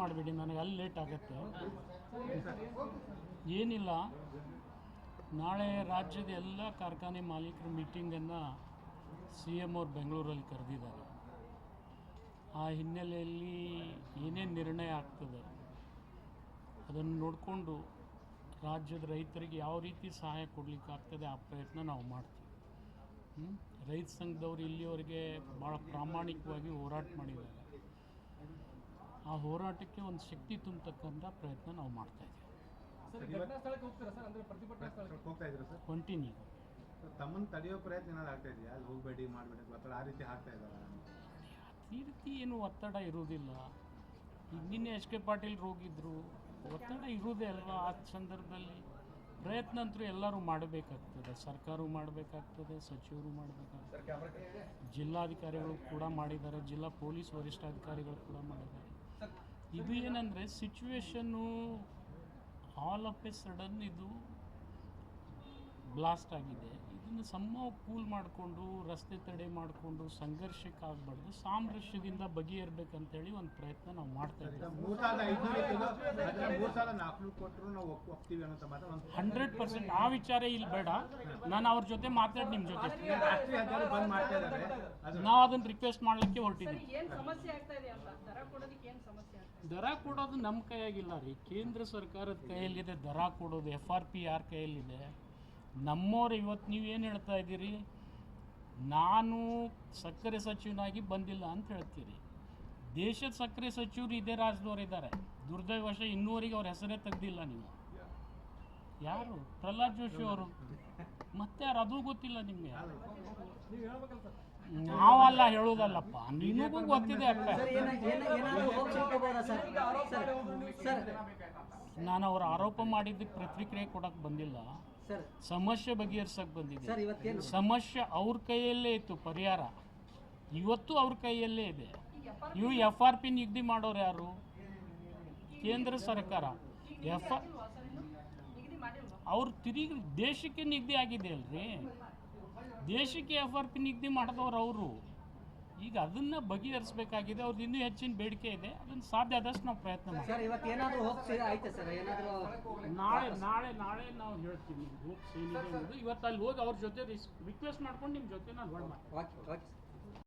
ಮಾಡಬೇಡಿ, ನನಗೆ ಅಲ್ಲಿ ಲೇಟ್ ಆಗುತ್ತೆ. ಏನಿಲ್ಲ. ನಾಳೆ ರಾಜ್ಯದ ಎಲ್ಲ ಕಾರ್ಖಾನೆ ಮಾಲೀಕರ ಮೀಟಿಂಗನ್ನು ಸಿ ಎಂ ಅವ್ರು ಬೆಂಗಳೂರಲ್ಲಿ ಕರೆದಿದ್ದಾರೆ. ಆ ಹಿನ್ನೆಲೆಯಲ್ಲಿ ಏನೇನು ನಿರ್ಣಯ ಆಗ್ತದೆ ಅದನ್ನು ನೋಡಿಕೊಂಡು ರಾಜ್ಯದ ರೈತರಿಗೆ ಯಾವ ರೀತಿ ಸಹಾಯ ಕೊಡಲಿಕ್ಕೆ ಆಗ್ತದೆ ಆ ಪ್ರಯತ್ನ ನಾವು ಮಾಡ್ತೀವಿ. ರೈತ ಸಂಘದವರು ಇಲ್ಲಿವರೆಗೆ ಭಾಳ ಪ್ರಾಮಾಣಿಕವಾಗಿ ಹೋರಾಟ ಮಾಡಿದ್ದಾರೆ. ಆ ಹೋರಾಟಕ್ಕೆ ಒಂದು ಶಕ್ತಿ ತುಂಬತಕ್ಕಂಥ ಪ್ರಯತ್ನ ನಾವು ಮಾಡ್ತಾ ಇದ್ದೀವಿ. ಸರ್ ಘಟನಾ ಸ್ಥಳಕ್ಕೆ ಹೋಗ್ತೀರಾ ಸರ್? ಅಂದ್ರೆ ಪ್ರತಿಭಟನಾ ಸ್ಥಳಕ್ಕೆ? ಹೋಗ್ತಾ ಇದ್ರು ಸರ್? ಕಂಟಿನ್ಯೂ ತಮ್ಮನ್ನು ತಡೆಯೋ ಪ್ರಯತ್ನ ಏನಾದ್ರು ಆಗ್ತಾ ಇದೆಯಾ? ಅಲ್ಲಿ ಹೋಗಬೇಡಿ ಮಾಡಬೇಡಿ ಒತ್ತಡ ಆ ರೀತಿ ಆಗ್ತಾ ಇದ್ದಾರೆ? ಈ ರೀತಿ ಏನು ಒತ್ತಡ ಇರುವುದಿಲ್ಲ. ಈಗ ನಿನ್ನೆ ಎಚ್ ಕೆ ಪಾಟೀಲ್ ಹೋಗಿದ್ರು. ಒತ್ತಡ ಇರುವುದೇ ಅಲ್ವಾ? ಆ ಸಂದರ್ಭದಲ್ಲಿ ಪ್ರಯತ್ನ ಅಂತೂ ಎಲ್ಲರೂ ಮಾಡಬೇಕಾಗ್ತದೆ. ಸರ್ಕಾರವು ಮಾಡಬೇಕಾಗ್ತದೆ ಸಚಿವರು ಮಾಡಬೇಕಾಗ್ತದೆ. ಜಿಲ್ಲಾಧಿಕಾರಿಗಳು ಕೂಡ ಮಾಡಿದ್ದಾರೆ. ಜಿಲ್ಲಾ ಪೊಲೀಸ್ ವರಿಷ್ಠಾಧಿಕಾರಿಗಳು ಕೂಡ ಮಾಡಿದ್ದಾರೆ. ಇದು ಏನಂದರೆ situation all of a sudden ಇದು ಬ್ಲಾಸ್ಟ್ ಆಗಿದೆ. ಇದನ್ನು ಸಮ ಕೂಲ್ ಮಾಡಿಕೊಂಡು ರಸ್ತೆ ತಡೆ ಮಾಡಿಕೊಂಡು ಸಂಘರ್ಷಕ್ಕೆ ಆಗಬಾರ್ದು ಸಾಮರಸ್ಯದಿಂದ ಬಗೆಹರ್ಬೇಕಂತೇಳಿ ಒಂದು ಪ್ರಯತ್ನ ನಾವು ಮಾಡ್ತಾ ಇದ್ದೀವಿ. ಹಂಡ್ರೆಡ್ ಪರ್ಸೆಂಟ್ ಆ ವಿಚಾರ ಇಲ್ಲಿ ಬೇಡ ನಾನು ಅವ್ರ ಜೊತೆ ಮಾತಾಡಿ ನಿಮ್ಮ ಜೊತೆ. ನಾವು ಅದನ್ನ ರಿಕ್ವೆಸ್ಟ್ ಮಾಡಲಿಕ್ಕೆ ಹೊರಟಿದ್ದೀವಿ ಏನ್ ಸಮಸ್ಯೆ ಆಗ್ತಾ ಅಂತ? ದರ ಕೊಡೋದಕ್ಕೆ ಏನ್ ಸಮಸ್ಯೆ ಆಗ್ತಾ ದರ ಕೊಡೋದು ನಮ್ಮ ಕೈಯಾಗಿಲ್ಲ ರೀ. ಕೇಂದ್ರ ಸರ್ಕಾರದ ಕೈಯಲ್ಲಿದೆ ದರ ಕೊಡೋದು ಎಫ್ ಆರ್ ಪಿ ಯಾರ ಕೈಯಲ್ಲಿದೆ? ನಮ್ಮವ್ರು ಇವತ್ತು ನೀವು ಏನು ಹೇಳ್ತಾ ಇದ್ದೀರಿ? ನಾನು ಸಕ್ಕರೆ ಸಚಿವನಾಗಿ ಬಂದಿಲ್ಲ ಅಂತ ಹೇಳ್ತೀರಿ. ದೇಶದ ಸಕ್ಕರೆ ಸಚಿವರು ಇದೇ ರಾಜ್ಯದವ್ರು ಇದ್ದಾರೆ. ದುರ್ದೈವಶ ಇನ್ನೂವರೆಗೆ ಅವ್ರ ಹೆಸರೇ ತೆಗ್ದಿಲ್ಲ ನೀವು. ಯಾರು? ಪ್ರಹ್ಲಾದ್ ಜೋಶಿ ಅವರು. ಮತ್ತೆ ಯಾರು? ಅದು ಗೊತ್ತಿಲ್ಲ ನಿಮಗೆ. ನೀವು ಹೇಳ್ಬೇಕಲ್ಲ ಸರ್. ನಾವಲ್ಲ ಹೇಳುದಲ್ಲಪ್ಪ. ನಿನಗೂ ಗೊತ್ತಿದೆ ಅಪ್ಪ ನಾನು ಅವ್ರ ಆರೋಪ ಮಾಡಿದ್ದಕ್ಕೆ ಪ್ರತಿಕ್ರಿಯೆ ಕೊಡಕ್ಕೆ ಬಂದಿಲ್ಲ. ಸರ್. ಸಮಸ್ಯೆ ಬಗೆಹರಿಸಕ್ಕೆ ಬಂದಿದೆ ಸರ್ ಸಮಸ್ಯೆ ಅವ್ರ ಕೈಯಲ್ಲೇ ಇತ್ತು ಪರಿಹಾರ. ಇವತ್ತು ಅವ್ರ ಕೈಯಲ್ಲೇ ಇದೆ. ಇವು ಎಫ್ ಆರ್ ಪಿ ನಿಗದಿ ಮಾಡೋರು ಯಾರು? ಕೇಂದ್ರ ಸರ್ಕಾರ. ಎಫ್ ಅವ್ರು ತಿರುಗಿ ದೇಶಕ್ಕೆ ನಿಗದಿ ಆಗಿದೆ ಅಲ್ರಿ? ದೇಶಕ್ಕೆ ಎಫ್ ಆರ್ ಪಿ ನಿಗದಿ ಮಾಡಿದವ್ರು ಅವರು. ಈಗ ಅದನ್ನು ಬಗೆಹರಿಸಬೇಕಾಗಿದೆ. ಅವ್ರದ್ದು ಇನ್ನೂ ಹೆಚ್ಚಿನ ಬೇಡಿಕೆ ಇದೆ. ಅದನ್ನು ಸಾಧ್ಯ ಆದಷ್ಟು ನಾವು ಪ್ರಯತ್ನ ಮಾಡ್ತೀವಿ. ನಾಳೆ ನಾಳೆ ನಾಳೆ ನಾವು ಹೇಳ್ತೀವಿ ಏನಿದೆ ಇವತ್ತು ಅಲ್ಲಿ ಹೋಗಿ ಅವ್ರ ಜೊತೆ ರಿಕ್ವೆಸ್ಟ್ ಮಾಡ್ಕೊಂಡು ನಿಮ್ಮ ಜೊತೆ ನಾನು